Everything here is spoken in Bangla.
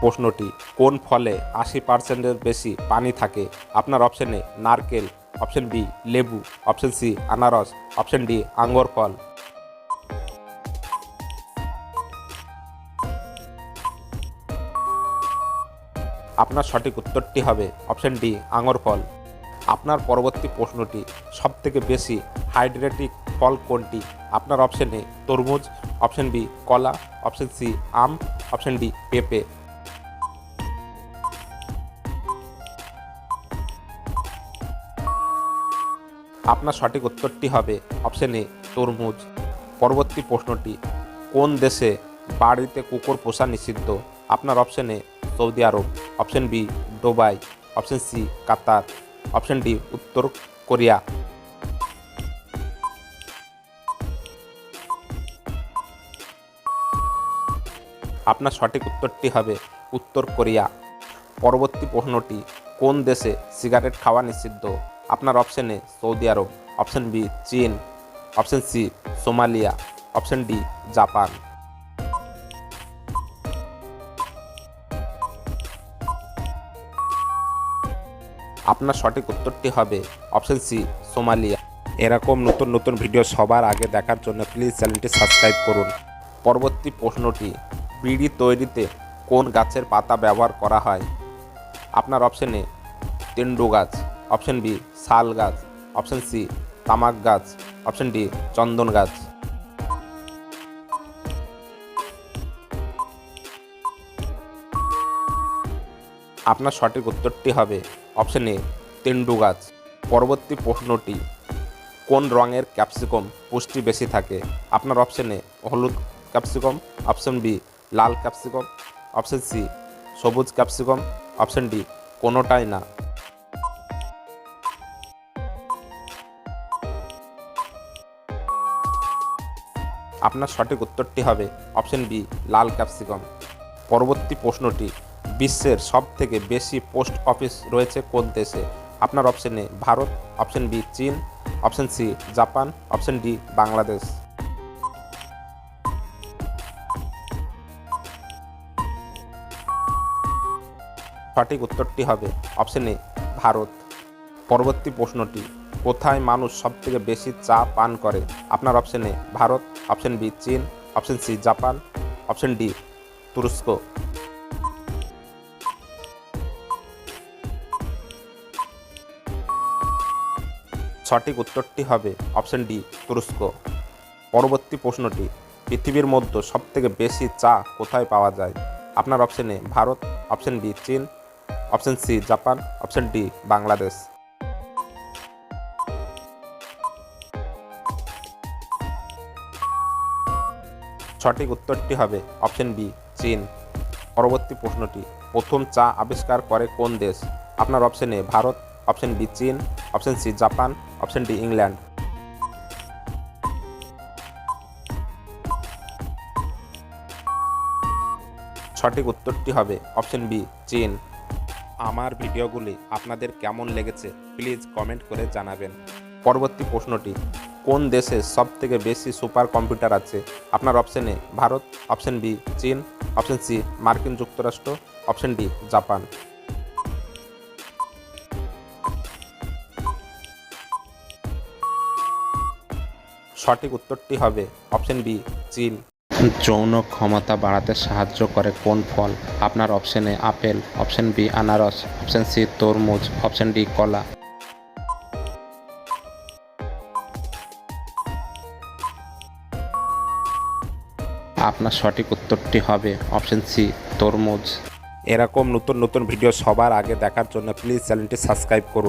প্রশ্নটি, কোন ফলে আশি পার্সেন্টের বেশি পানি থাকে? আপনার অপশানে নারকেল, অপশন বি, লেবু, অপশন সি, আনারস, অপশন ডি, আঙ্গুর ফল। আপনার সঠিক উত্তরটি হবে অপশন ডি আঙুর ফল। আপনার পরবর্তী প্রশ্নটি, সবথেকে বেশি হাইড্রেটিক ফল কোনটি? আপনার অপশনে তরমুজ, অপশন বি, কলা, অপশন সি, আম, অপশন ডি, পেঁপে। আপনার সঠিক উত্তরটি হবে অপশন এ তরমুজ। পরবর্তী প্রশ্নটি, কোন দেশে বাড়িতে কুকুর পোষা নিষিদ্ধ? আপনার option A Saudi Arabia. Option B Dubai. Option C Qatar. Option D উত্তর কোরিয়া। আপনার সঠিক উত্তরটি হবে উত্তর কোরিয়া। পরবর্তী প্রশ্নটি, কোন দেশে সিগারেট খাওয়া নিষিদ্ধ? আপনার অপশনে সৌদি আরব, অপশন বি চীন, option C Somalia, option D Japan. আপনার সঠিক উত্তরটি হবে অপশন সি সোমালিয়া। এরকম নতুন নতুন ভিডিও সবার আগে দেখার জন্য প্লিজ চ্যানেলটি সাবস্ক্রাইব করুন। পরবর্তী প্রশ্নটি, বিড়ি তৈরিতে কোন গাছের পাতা ব্যবহার করা হয়? আপনার অপশনে তেন্ডু গাছ। অপশন বি, শাল গাছ। অপশন সি, তামাক গাছ। অপশন ডি, চন্দন গাছ। আপনার সঠিক উত্তরটি হবে অপশন এ, তেন্ডু গাছ। পরবর্তী প্রশ্নটি, কোন রঙের ক্যাপসিকাম পুষ্টি বেশি থাকে? আপনার অপশনে হলুদ ক্যাপসিকাম। অপশন বি, লাল ক্যাপসিকাম। অপশন সি, সবুজ ক্যাপসিকাম। অপশন ডি, কোনোটাই না। আপনার সঠিক উত্তরটি হবে অপশন বি, লাল ক্যাপসিকাম। পরবর্তী প্রশ্নটি, বিশ্বের সব থেকে বেশি পোস্ট অফিস রয়েছে কোন দেশে? আপনার অপশনে ভারত, অপশন বি, চীন, option C, Japan, option D, Bangladesh. সঠিক উত্তরটি হবে অপশন এ, ভারত। পরবর্তী প্রশ্নটি কোথায় মানুষ সবথেকে বেশি চা পান করে? আপনার অপশনে ভারত অপশন বি চীন option C Japan option D তুরস্ক। সঠিক উত্তরটি হবে অপশন ডি তুরস্ক। পরবর্তী প্রশ্নটি, পৃথিবীর মধ্যে সবথেকে বেশি চা কোথায় পাওয়া যায়? আপনার অপশনে ভারত অপশন বি চীন option C Japan option D Bangladesh. সঠিক উত্তরটি হবে অপশন বি, চীন। পরবর্তী প্রশ্নটি, প্রথম চা আবিষ্কার করে কোন দেশ? আপনার অপশনে ভারত, অপশন বি, চীন, option C, Japan, option D, England. সঠিক উত্তরটি হবে অপশন বি, চীন। আমার ভিডিওগুলি আপনাদের কেমন লেগেছে, প্লিজ কমেন্ট করে জানাবেন। পরবর্তী প্রশ্নটি কোন দেশে সব থেকে বেশি সুপার কম্পিউটার আছে? আপনার অপশনে ভারত অপশন বি চীন অপশন সি মার্কিন যুক্তরাষ্ট্র অপশন ডি জাপান। সঠিক উত্তরটি হবে অপশন বি চীন। যৌন ক্ষমতা বাড়াতে সাহায্য করে কোন ফল? আপনার অপশনে আপেল অপশন বি আনারস অপশন সি তরমুজ অপশন ডি কলা। আপনার সঠিক উত্তরটি হবে অপশন সি, তরমুজ। এরকম নতুন নতুন ভিডিও সবার আগে দেখার জন্য প্লিজ চ্যানেলটি সাবস্ক্রাইব করুন।